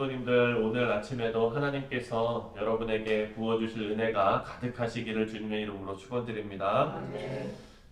성도님들 오늘 아침에도 하나님께서 여러분에게 부어주실 은혜가 가득하시기를 주님의 이름으로 축원드립니다.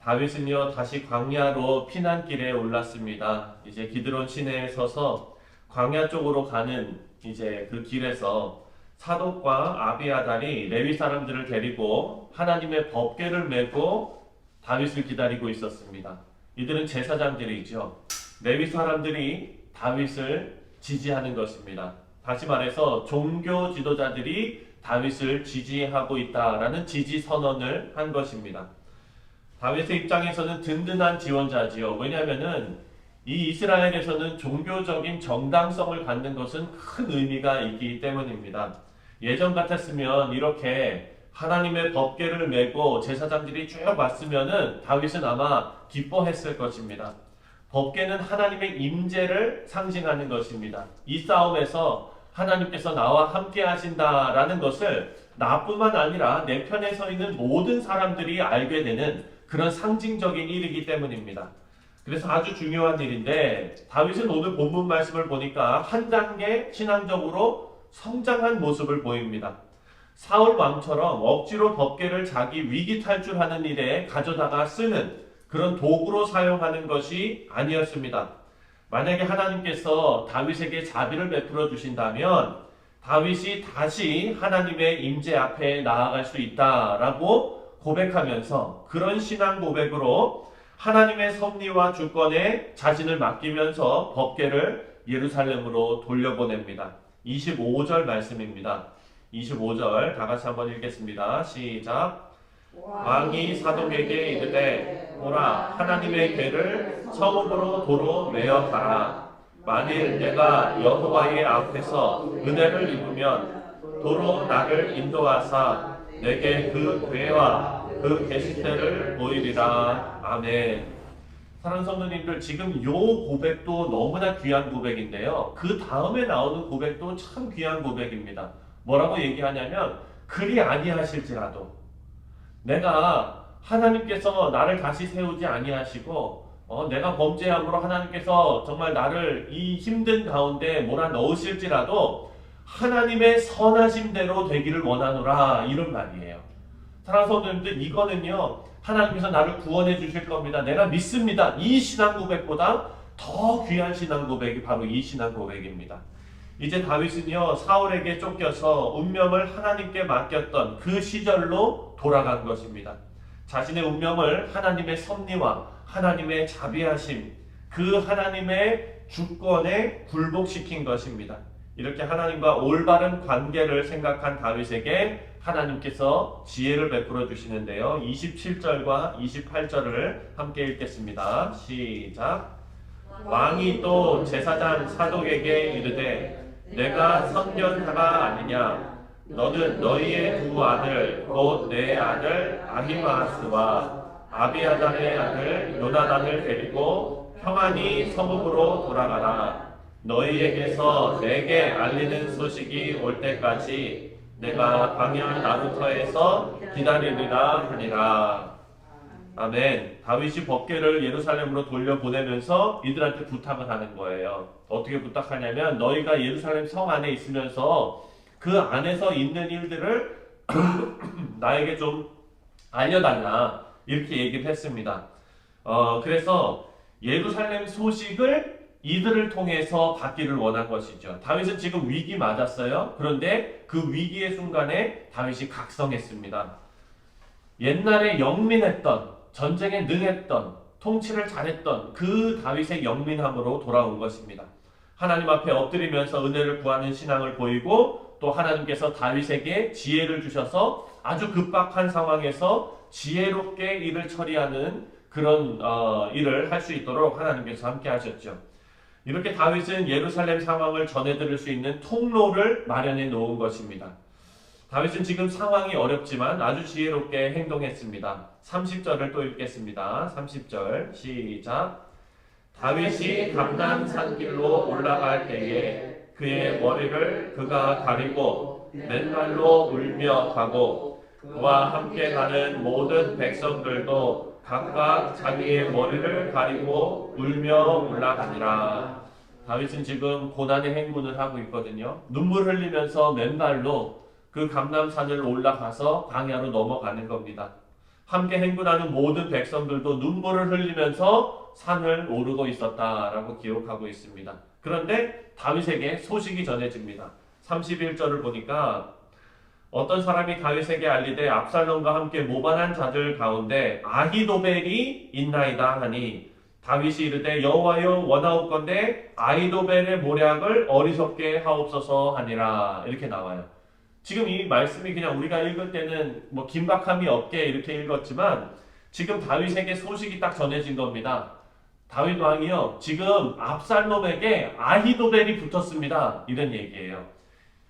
다윗은요 다시 광야로 피난길에 올랐습니다. 이제 기드론 시내에 서서 광야 쪽으로 가는 이제 그 길에서 사독과 아비아달이 레위 사람들을 데리고 하나님의 법궤를 메고 다윗을 기다리고 있었습니다. 이들은 제사장들이죠. 레위 사람들이 다윗을 지지하는 것입니다. 다시 말해서 종교 지도자들이 다윗을 지지하고 있다라는 지지 선언을 한 것입니다. 다윗의 입장에서는 든든한 지원자지요. 왜냐하면은 이 이스라엘에서는 종교적인 정당성을 갖는 것은 큰 의미가 있기 때문입니다. 예전 같았으면 이렇게 하나님의 법궤를 메고 제사장들이 쭉 왔으면은 다윗은 아마 기뻐했을 것입니다. 법궤는 하나님의 임재를 상징하는 것입니다. 이 싸움에서 하나님께서 나와 함께 하신다라는 것을 나뿐만 아니라 내 편에 서 있는 모든 사람들이 알게 되는 그런 상징적인 일이기 때문입니다. 그래서 아주 중요한 일인데 다윗은 오늘 본문 말씀을 보니까 한 단계 신앙적으로 성장한 모습을 보입니다. 사울 왕처럼 억지로 법궤를 자기 위기 탈출하는 일에 가져다가 쓰는 그런 도구로 사용하는 것이 아니었습니다. 만약에 하나님께서 다윗에게 자비를 베풀어 주신다면 다윗이 다시 하나님의 임재 앞에 나아갈 수 있다라고 고백하면서 그런 신앙 고백으로 하나님의 섭리와 주권에 자신을 맡기면서 법궤를 예루살렘으로 돌려보냅니다. 25절 말씀입니다. 25절 다 같이 한번 읽겠습니다. 시작. 왕이 사독에게 이르되 오라 하나님의 궤를 성읍으로 도로 메어 가라. 만일 내가 여호와의 앞에서 은혜를 입으면 도로 나를 인도하사 내게 그 궤와 그 계시대를 보이리라. 아멘. 사랑하는 성도님들 지금 요 고백도 너무나 귀한 고백인데요. 그 다음에 나오는 고백도 참 귀한 고백입니다. 뭐라고 얘기하냐면 그리 아니하실지라도 내가 하나님께서 나를 다시 세우지 아니하시고 어, 내가 범죄함으로 하나님께서 정말 나를 이 힘든 가운데 몰아 넣으실지라도 하나님의 선하심대로 되기를 원하노라 이런 말이에요. 사랑하는 이거는요 하나님께서 나를 구원해 주실 겁니다. 내가 믿습니다. 이 신앙 고백보다 더 귀한 신앙 고백이 바로 이 신앙 고백입니다. 이제 다윗은요 사울에게 쫓겨서 운명을 하나님께 맡겼던 그 시절로 돌아간 것입니다. 자신의 운명을 하나님의 섭리와 하나님의 자비하심, 그 하나님의 주권에 굴복시킨 것입니다. 이렇게 하나님과 올바른 관계를 생각한 다윗에게 하나님께서 지혜를 베풀어 주시는데요. 27절과 28절을 함께 읽겠습니다. 시작. 왕이 또 제사장 사독에게 이르되 내가 선견자가 아니냐? 너는 너희의 두 아들 곧 내 아들 아히마스와 아비아달의 아들 요나단을 데리고 평안히 성읍으로 돌아가라. 너희에게서 내게 알리는 소식이 올 때까지 내가 광야 나루터에서 기다리리라 하니라 아멘. 다윗이 법궤를 예루살렘으로 돌려보내면서 이들한테 부탁을 하는 거예요. 어떻게 부탁하냐면 너희가 예루살렘 성 안에 있으면서 그 안에서 있는 일들을 나에게 좀 알려달라 이렇게 얘기를 했습니다. 어, 그래서 예루살렘 소식을 이들을 통해서 받기를 원한 것이죠. 다윗은 지금 위기 맞았어요. 그런데 그 위기의 순간에 다윗이 각성했습니다. 옛날에 영민했던 전쟁에 능했던 통치를 잘했던 그 다윗의 영민함으로 돌아온 것입니다. 하나님 앞에 엎드리면서 은혜를 구하는 신앙을 보이고 또 하나님께서 다윗에게 지혜를 주셔서 아주 급박한 상황에서 지혜롭게 일을 처리하는 그런 어, 일을 할 수 있도록 하나님께서 함께 하셨죠. 이렇게 다윗은 예루살렘 상황을 전해드릴 수 있는 통로를 마련해 놓은 것입니다. 다윗은 지금 상황이 어렵지만 아주 지혜롭게 행동했습니다. 30절을 또 읽겠습니다. 30절 시작. 다윗이 감난 산길로 올라갈 때에 그의 머리를 그가 가리고 맨발로 울며 가고 그와 함께 가는 모든 백성들도 각각 자기의 머리를 가리고 울며 올라가니라. 다윗은 지금 고난의 행군을 하고 있거든요. 눈물 흘리면서 맨발로 그 감남산을 올라가서 광야로 넘어가는 겁니다. 함께 행군하는 모든 백성들도 눈물을 흘리면서 산을 오르고 있었다라고 기록하고 있습니다. 그런데 다윗에게 소식이 전해집니다. 31절을 보니까 어떤 사람이 다윗에게 알리되 압살롬과 함께 모반한 자들 가운데 아히도벨이 있나이다 하니 다윗이 이르되 여호와여 원하옵건대 아히도벨의 모략을 어리석게 하옵소서 하니라 이렇게 나와요. 지금 이 말씀이 그냥 우리가 읽을 때는 뭐 긴박함이 없게 이렇게 읽었지만 지금 다윗에게 소식이 딱 전해진 겁니다. 다윗 왕이요 지금 압살롬에게 아히도벨이 붙었습니다 이런 얘기예요.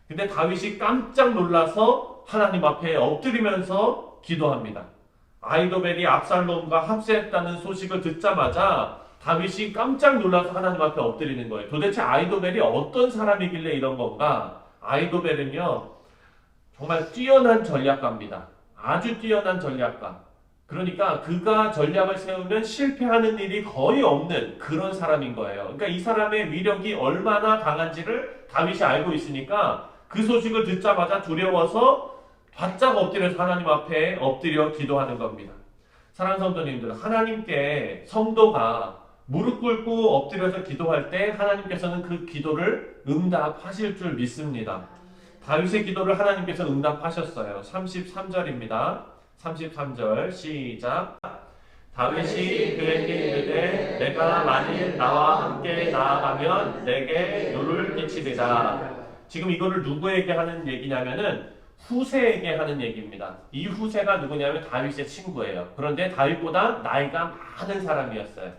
근데 다윗이 깜짝 놀라서 하나님 앞에 엎드리면서 기도합니다. 아이도벨이 압살롬과 합세했다는 소식을 듣자마자 다윗이 깜짝 놀라서 하나님 앞에 엎드리는 거예요. 도대체 아이도벨이 어떤 사람이길래 이런 건가? 아이도벨은요, 정말 뛰어난 전략가입니다. 아주 뛰어난 전략가. 그러니까 그가 전략을 세우면 실패하는 일이 거의 없는 그런 사람인 거예요. 그러니까 이 사람의 위력이 얼마나 강한지를 다윗이 알고 있으니까 그 소식을 듣자마자 두려워서 바짝 엎드려서 하나님 앞에 엎드려 기도하는 겁니다. 사랑하는 성도님들, 하나님께 성도가 무릎 꿇고 엎드려서 기도할 때 하나님께서는 그 기도를 응답하실 줄 믿습니다. 다윗의 기도를 하나님께서 응답하셨어요. 33절입니다. 33절 시작. 다윗이 그에게 이르되 내가 만일 나와 함께 나아가면 내게 누를 끼치리라. 지금 이거를 누구에게 하는 얘기냐면은 후세에게 하는 얘기입니다. 이 후세가 누구냐면 다윗의 친구예요. 그런데 다윗보다 나이가 많은 사람이었어요.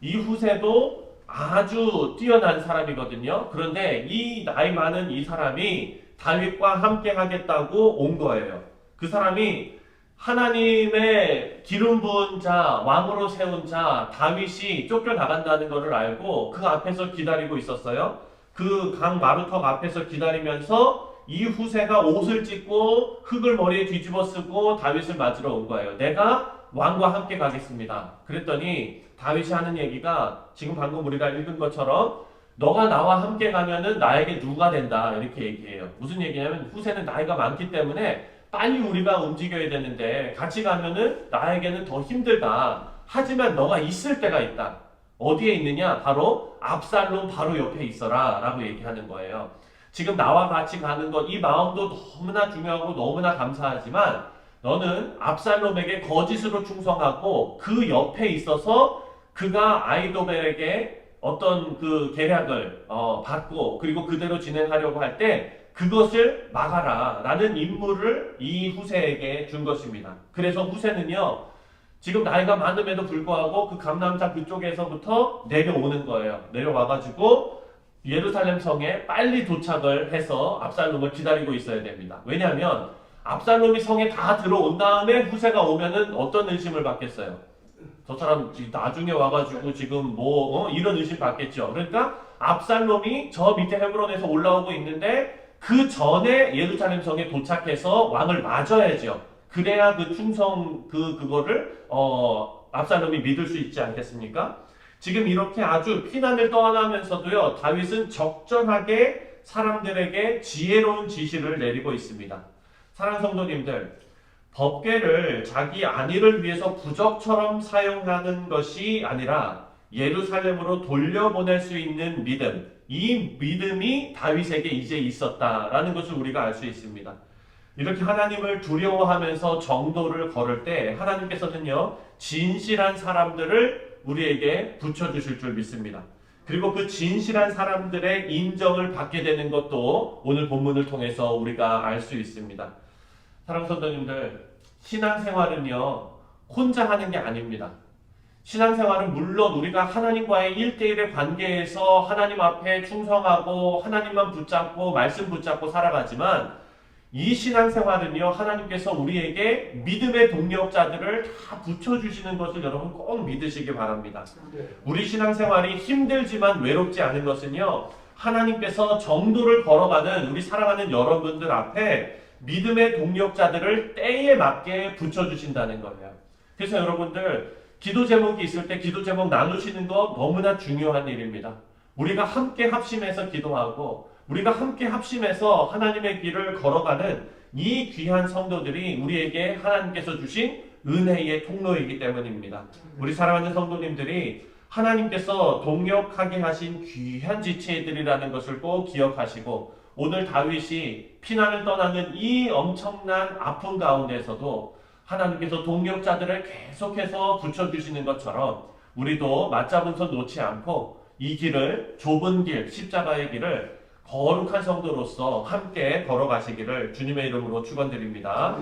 이 후세도 아주 뛰어난 사람이거든요. 그런데 이 나이 많은 이 사람이 다윗과 함께 하겠다고 온 거예요. 그 사람이 하나님의 기름 부은 자, 왕으로 세운 자, 다윗이 쫓겨나간다는 것을 알고 그 앞에서 기다리고 있었어요. 그 강 마루턱 앞에서 기다리면서 이 후세가 옷을 찢고 흙을 머리에 뒤집어 쓰고 다윗을 맞으러 온 거예요. 내가 왕과 함께 가겠습니다. 그랬더니 다윗이 하는 얘기가 지금 방금 우리가 읽은 것처럼 너가 나와 함께 가면은 나에게 누가 된다 이렇게 얘기해요. 무슨 얘기냐면 후세는 나이가 많기 때문에 빨리 우리가 움직여야 되는데 같이 가면은 나에게는 더 힘들다. 하지만 너가 있을 때가 있다. 어디에 있느냐? 바로 압살롬 바로 옆에 있어라 라고 얘기하는 거예요. 지금 나와 같이 가는 것, 이 마음도 너무나 중요하고 너무나 감사하지만 너는 압살롬에게 거짓으로 충성하고 그 옆에 있어서 그가 아이도벨에게 어떤 그 계략을 어, 받고 그리고 그대로 진행하려고 할 때 그것을 막아라 라는 임무를 이 후세에게 준 것입니다. 그래서 후세는요 지금 나이가 많음에도 불구하고 그 감남산 그쪽에서부터 내려오는 거예요. 내려와가지고 예루살렘 성에 빨리 도착을 해서 압살롬을 기다리고 있어야 됩니다. 왜냐하면 압살롬이 성에 다 들어온 다음에 후세가 오면은 어떤 의심을 받겠어요? 저 사람 나중에 와가지고 지금 뭐 어? 이런 의심 받겠죠. 그러니까 압살롬이 저 밑에 헤브론에서 올라오고 있는데 그 전에 예루살렘 성에 도착해서 왕을 맞아야죠. 그래야 그 충성 그 그거를 어 압살롬이 믿을 수 있지 않겠습니까? 지금 이렇게 아주 피난을 떠나면서도요 다윗은 적절하게 사람들에게 지혜로운 지시를 내리고 있습니다. 사랑 성도님들 법궤를 자기 안위를 위해서 부적처럼 사용하는 것이 아니라 예루살렘으로 돌려보낼 수 있는 믿음, 이 믿음이 다윗에게 이제 있었다라는 것을 우리가 알 수 있습니다. 이렇게 하나님을 두려워하면서 정도를 걸을 때 하나님께서는요 진실한 사람들을 우리에게 붙여주실 줄 믿습니다. 그리고 그 진실한 사람들의 인정을 받게 되는 것도 오늘 본문을 통해서 우리가 알 수 있습니다. 사랑 성도님들 신앙생활은요 혼자 하는 게 아닙니다. 신앙생활은 물론 우리가 하나님과의 1대1의 관계에서 하나님 앞에 충성하고 하나님만 붙잡고 말씀 붙잡고 살아가지만 이 신앙생활은요 하나님께서 우리에게 믿음의 동력자들을 다 붙여주시는 것을 여러분 꼭 믿으시기 바랍니다. 우리 신앙생활이 힘들지만 외롭지 않은 것은요 하나님께서 정도를 걸어가는 우리 사랑하는 여러분들 앞에 믿음의 동력자들을 때에 맞게 붙여주신다는 거예요. 그래서 여러분들 기도 제목이 있을 때 기도 제목 나누시는 거 너무나 중요한 일입니다. 우리가 함께 합심해서 기도하고 우리가 함께 합심해서 하나님의 길을 걸어가는 이 귀한 성도들이 우리에게 하나님께서 주신 은혜의 통로이기 때문입니다. 우리 사랑하는 성도님들이 하나님께서 동역하게 하신 귀한 지체들이라는 것을 꼭 기억하시고 오늘 다윗이 피난을 떠나는 이 엄청난 아픔 가운데서도 하나님께서 동역자들을 계속해서 붙여주시는 것처럼 우리도 맞잡은 손 놓지 않고 이 길을 좁은 길, 십자가의 길을 거룩한 성도로서 함께 걸어가시기를 주님의 이름으로 축원드립니다.